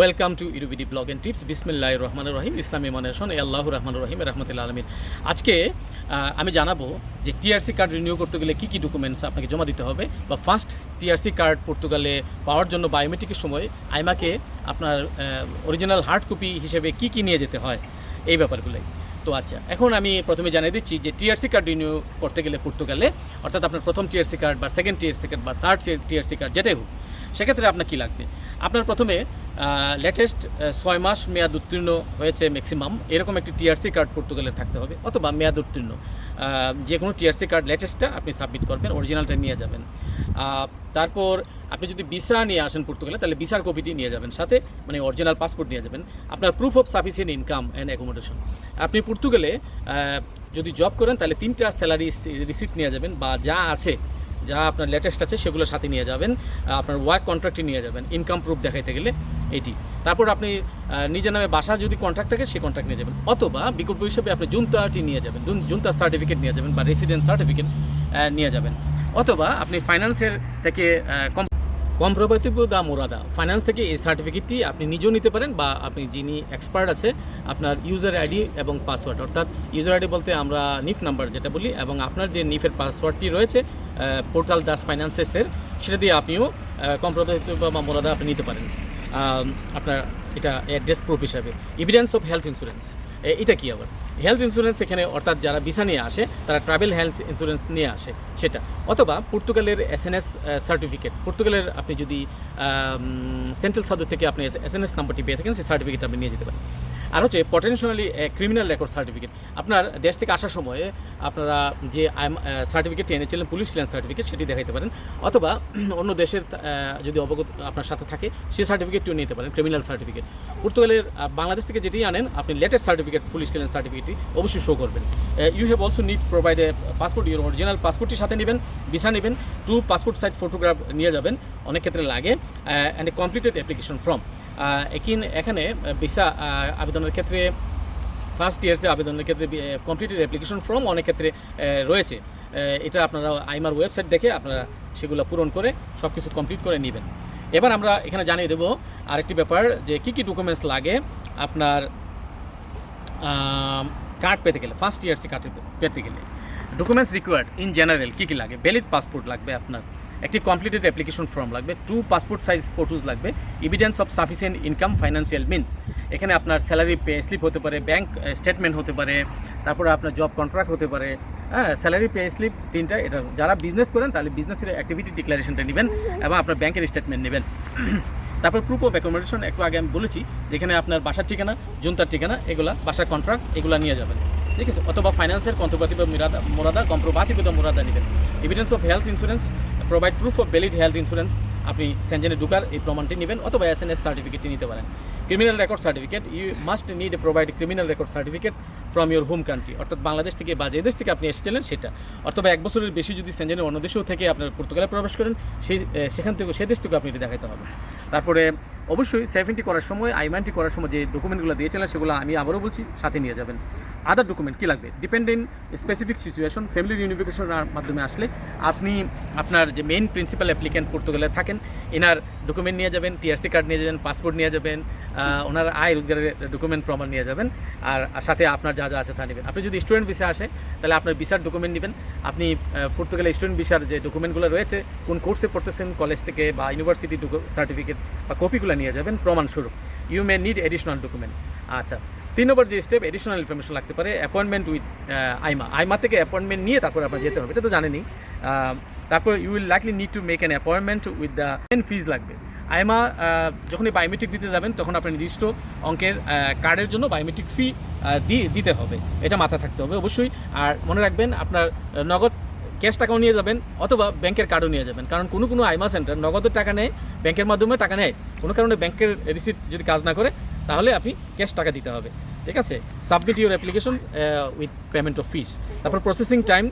Welcome to UBD blog and tips বিসমিল্লাহ রহমান রহিম ইসলামী মনেশন এ আল্লাহ রহমান রহিম রহমতুল্লাহ আলমিন। আজকে আমি জানাব যে টিআরসি কার্ড রিনিউ করতে গেলে কী কী ডকুমেন্টস আপনাকে জমা দিতে হবে বা ফার্স্ট টিআরসি কার্ড পর্তুগালে পাওয়ার জন্য বায়োমেট্রিকের সময় আইমাকে আপনার অরিজিনাল হার্ড কপি হিসেবে কী কী নিয়ে যেতে হয়, এই ব্যাপারগুলোই। তো আচ্ছা এখন আমি প্রথমে জানিয়ে দিচ্ছি যে টিআরসি কার্ড রিনিউ করতে গেলে পর্তুগালে অর্থাৎ আপনার প্রথম টিআরসি কার্ড বা সেকেন্ড টিআরসি কার্ড বা থার্ড টিআরসি কার্ড যেটাই হোক সেক্ষেত্রে আপনার কী লাগবে? আপনার প্রথমে লেটেস্ট ছয় মাস মেয়াদ উত্তীর্ণ হয়েছে ম্যাক্সিমাম এরকম একটি টিআরসি কার্ড পর্তুগালের থাকতে হবে, অথবা মেয়াদ উত্তীর্ণ। যে কোনো টিআরসি কার্ড লেটেস্টটা আপনি সাবমিট করবেন অরিজিনালটা নিয়ে যাবেন। তারপর আপনি যদি ভিসা নিয়ে আসেন পর্তুগালে তাহলে ভিসার কপিটি নিয়ে যাবেন। সাথে মানে অরিজিনাল পাসপোর্ট নিয়ে যাবেন। আপনার proof of sufficient income and accommodation আপনি পর্তুগালে যদি জব করেন, তাহলে তিনটা স্যালারি রিসিপ্ট নিয়ে যাবেন, বা যা আছে যা আপনার লেটেস্ট আছে সেগুলো সাথে নিয়ে যাবেন আপনার ওয়ার্ক কন্ট্রাক্টটি নিয়ে যাবেন ইনকাম প্রুফ দেখাইতে গেলে এটি। তারপর আপনি নিজের নামে বাসা যদি কন্ট্রাক্ট থাকে সেই কন্ট্রাক্ট নিয়ে যাবেন, অথবা বিকল্প হিসেবে আপনি জুনতাটি নিয়ে যাবেন জুন- জুনতার সার্টিফিকেট নিয়ে যাবেন বা রেসিডেন্ট সার্টিফিকেট নিয়ে যাবেন। অথবা আপনি ফাইন্যান্সের থেকে কম কম্প্রোভেটিভ দা মোরাদা। ফাইন্যান্স থেকে এই সার্টিফিকেটটি আপনি নিজেও নিতে পারেন বা আপনি যিনি এক্সপার্ট আছে, আপনার ইউজার আইডি এবং পাসওয়ার্ড অর্থাৎ ইউজার আইডি বলতে আমরা নিফ নাম্বার যেটা বলি এবং আপনার যে নিফের পাসওয়ার্ডটি রয়েছে পোর্টাল দাস ফাইন্যান্সেসের সেটা দিয়ে আপনিও কম্প্রোভেটিভ বা মোরাদা আপনি নিতে পারেন। আপনার এটা অ্যাড্রেস প্রুফ হিসাবে। এভিডেন্স অফ হেলথ ইন্স্যুরেন্স এটা কি আবার? হেলথ ইন্স্যুরেন্স এখানে অর্থাৎ যারা ভিসা নিয়ে আসে, তারা ট্রাভেল হেলথ ইন্স্যুরেন্স নিয়ে আসে, সেটা। অথবা পর্তুগালের এস এন এস সার্টিফিকেট পর্তুগালের আপনি যদি সেন্ট্রাল সাদর থেকে আপনি এস এন এস নাম্বারটি পেয়ে থাকেন, সেই সার্টিফিকেট আপনি নিয়ে যেতে পারেন। আর হচ্ছে পটেনশিয়ালি ক্রিমিনাল রেকর্ড সার্টিফিকেট আপনার দেশ থেকে আসার সময়ে আপনারা যে সার্টিফিকেটটি এনেছিলেন পুলিশ ক্লিয়ার সার্টিফিকেট সেটি দেখাইতে পারেন। অথবা অন্য দেশের যদি অবগত আপনার সাথে থাকে, সেই সার্টিফিকেটটিও নিতে পারেন ক্রিমিনাল সার্টিফিকেট পর্তুগালের বাংলাদেশ থেকে যেটি আনেন, আপনি লেটেস্ট সার্টিফিকেট পুলিশ ক্লিয়ার সার্টিফিকেটটি অবশ্যই শো করবেন। You have also need provide a passport your original পাসপোর্টটি সাথে নেবেন ভিসা নেবেন টু পাসপোর্ট সাইজ ফটোগ্রাফ নিয়ে যাবেন, অনেক ক্ষেত্রে লাগে and a completed application form একিন, এখানে ভিসা আবেদনের ক্ষেত্রে ফার্স্ট ইয়ার্সে আবেদনের ক্ষেত্রে কমপ্লিটেড অ্যাপ্লিকেশন ফর্ম অনেক ক্ষেত্রে রয়েছে। এটা আপনারা আইমার ওয়েবসাইট দেখে আপনারা সেগুলো পূরণ করে সব কিছু কমপ্লিট করে নেবেন। এবার আমরা এখানে জানিয়ে দেবো আরেকটি ব্যাপার যে কী কী ডকুমেন্টস লাগে, আপনার কার্ড পেতে গেলে ফার্স্ট ইয়ার্সি কার্ড পেতে গেলে ডকুমেন্টস রিকোয়ার্ড ইন জেনারেল কী কী লাগে? ভ্যালিড পাসপোর্ট লাগবে আপনার, একটি কমপ্লিটেড অ্যাপ্লিকেশন ফর্ম লাগবে টু পাসপোর্ট সাইজ ফটোজ লাগবে evidence of sufficient income financial means এখানে আপনার স্যালারি পে স্লিপ হতে পারে ব্যাংক স্টেটমেন্ট হতে পারে, তারপরে আপনার জব কন্ট্রাক্ট হতে পারে হ্যাঁ স্যালারি পে স্লিপ তিনটা, এটা যারা বিজনেস করেন তাহলে বিজনেসের অ্যাক্টিভিটি ডিক্লারেশনটা নেবেন এবং আপনার ব্যাংকের স্টেটমেন্ট নেবেন। তারপর প্রুফ অফ অ্যাকোমোডেশন একটু আগে আমি বলেছি, যেখানে আপনার বাসার ঠিকানা, জুনতার ঠিকানা, এগুলা, বাসার কন্ট্রাক্ট এগুলা নিয়ে যাবেন। ঠিক আছে? অথবা ফাইন্যান্সের কন্ত্রপাতিব মিরাদা মোরাদা কম্প্রোবাতিবিত মোরাদা নেবেন। Evidence of health insurance provide proof of valid health insurance আপনি সেঞ্জেনে ঢুকার এই প্রমাণটি নেবেন, অথবা এস এন এস সার্টিফিকেটটি নিতে পারেন। Criminal record certificate you must need provide criminal record certificate from your home country অর্থাৎ বাংলাদেশ থেকে বা যে দেশ থেকে আপনি এসেছিলেন সেটা। অথবা এক বছরের বেশি যদি সেঞ্জেনের অন্য দেশেও থেকে আপনার পর্তুগালে প্রবেশ করেন সেই সেখান থেকে, সে দেশ থেকে আপনি এটি দেখাতে হবে। তারপরে অবশ্যই সেভেন্টি করার সময় আইমানটি করার সময় যে ডকুমেন্টগুলো দিয়েছিলেন, সেগুলো আমি আবারও বলছি, সাথে নিয়ে যাবেন। আদার ডকুমেন্ট কী লাগবে? ডিপেন্ডেন্ট স্পেসিফিক সিচুয়েশন ফ্যামিলি ইউনিফিকেশনের মাধ্যমে আসলে আপনি আপনার যে মেইন প্রিন্সিপাল অ্যাপ্লিক্যান্ট পর্তুগালে থাকেন, এনার ডকুমেন্ট নিয়ে যাবেন টিআরসি কার্ড নিয়ে যাবেন পাসপোর্ট নিয়ে যাবেন ওনার আয় রোজগারের ডকুমেন্ট প্রমাণ নিয়ে যাবেন। আর সাথে আপনার যা যা আছে তা নেবেন। আপনি যদি স্টুডেন্ট ভিসা আসে তাহলে আপনার ভিসার ডকুমেন্ট নেবেন। আপনি পর্তুগালে স্টুডেন্ট ভিসার যে ডকুমেন্টগুলো রয়েছে কোন কোর্সে পড়তেছেন কলেজ থেকে বা ইউনিভার্সিটি সার্টিফিকেট বা কপিগুলো নিয়ে যাবেন প্রমাণস্বরূপ you may need additional document আচ্ছা তিন নম্বর যে স্টেপ এডিশনাল ইনফরমেশন লাগতে পারে অ্যাপয়েন্টমেন্ট উইথ আইমা। আইমা থেকে অ্যাপয়েন্টমেন্ট নিয়ে তারপর আপনার যেতে হবে এটা তো জানেনই। আহ, তারপর you will likely need to make an appointment with the fees লাগবে। আইমা যখনই বায়োমেট্রিক দিতে যাবেন, তখন আপনার নির্দিষ্ট অঙ্কের কার্ডের জন্য বায়োমেট্রিক ফি দিতে হবে। এটা মাথা থাকতে হবে অবশ্যই। আর মনে রাখবেন, আপনার নগদ ক্যাশ টাকাও নিয়ে যাবেন, অথবা ব্যাংকের কার্ডও নিয়ে যাবেন। কারণ কোনো কোনো আইমা সেন্টার নগদের টাকা নেয়, ব্যাংকের মাধ্যমে টাকা নেয়। কোনো কারণে ব্যাংকের রিসিপ্ট যদি কাজ না করে, তাহলে আপনি ক্যাশ টাকা দিতে হবে। ঠিক আছে? Submit your application with payment of fees তারপর processing time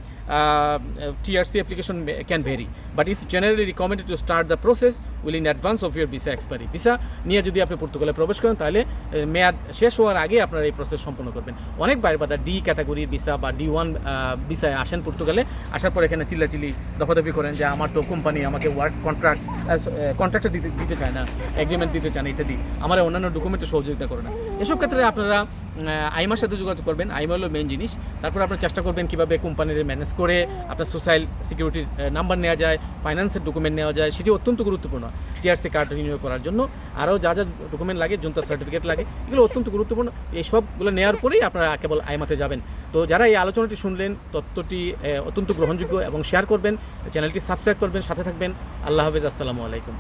TRC application can vary but it's generally recommended to start the process well in advance of your visa expiry visa নিয়ে যদি আপনি পর্তুগালে প্রবেশ করেন, তাহলে মেয়াদ শেষ হওয়ার আগে আপনারা এই প্রসেস সম্পন্ন করবেন। অনেক বাইরে বাদা ডি ক্যাটাগরির ভিসা বা ডি ওয়ান ভিসায় আসেন পর্তুগালে আসার পর এখানে চিল্লাচিল্লি দফাদফি করেন যে আমার তো কোম্পানি আমাকে ওয়ার্ক কন্ট্রাক্ট কন্ট্রাক্টটা দিতে দিতে চায় না এগ্রিমেন্ট দিতে চায় না, ইত্যাদি। আমার অন্যান্য ডকুমেন্টে সহযোগিতা করে না। এসব ক্ষেত্রে আপনারা আইমার সাথে যোগাযোগ করবেন। আইমা হলো মেন জিনিস। তারপর আপনারা চেষ্টা করবেন কীভাবে কোম্পানির ম্যানেজ করে আপনার সোশ্যাল সিকিউরিটির নাম্বার নেওয়া যায় ফাইন্যান্সের ডকুমেন্ট নেওয়া যায়, সেটি অত্যন্ত গুরুত্বপূর্ণ। টিআরসি কার্ড রিনিউ করার জন্য। আরও যা যা ডকুমেন্ট লাগে, জুনতা সার্টিফিকেট লাগে, এগুলো অত্যন্ত গুরুত্বপূর্ণ। এই সবগুলো নেওয়ার পরেই আপনারা কেবল আইমাতে যাবেন। তো যারা এই আলোচনাটি শুনলেন, তথ্যটি অত্যন্ত গ্রহণযোগ্য এবং শেয়ার করবেন, চ্যানেলটি সাবস্ক্রাইব করবেন, সাথে থাকবেন। আল্লাহ হাফেজ, আসসালামু আলাইকুম।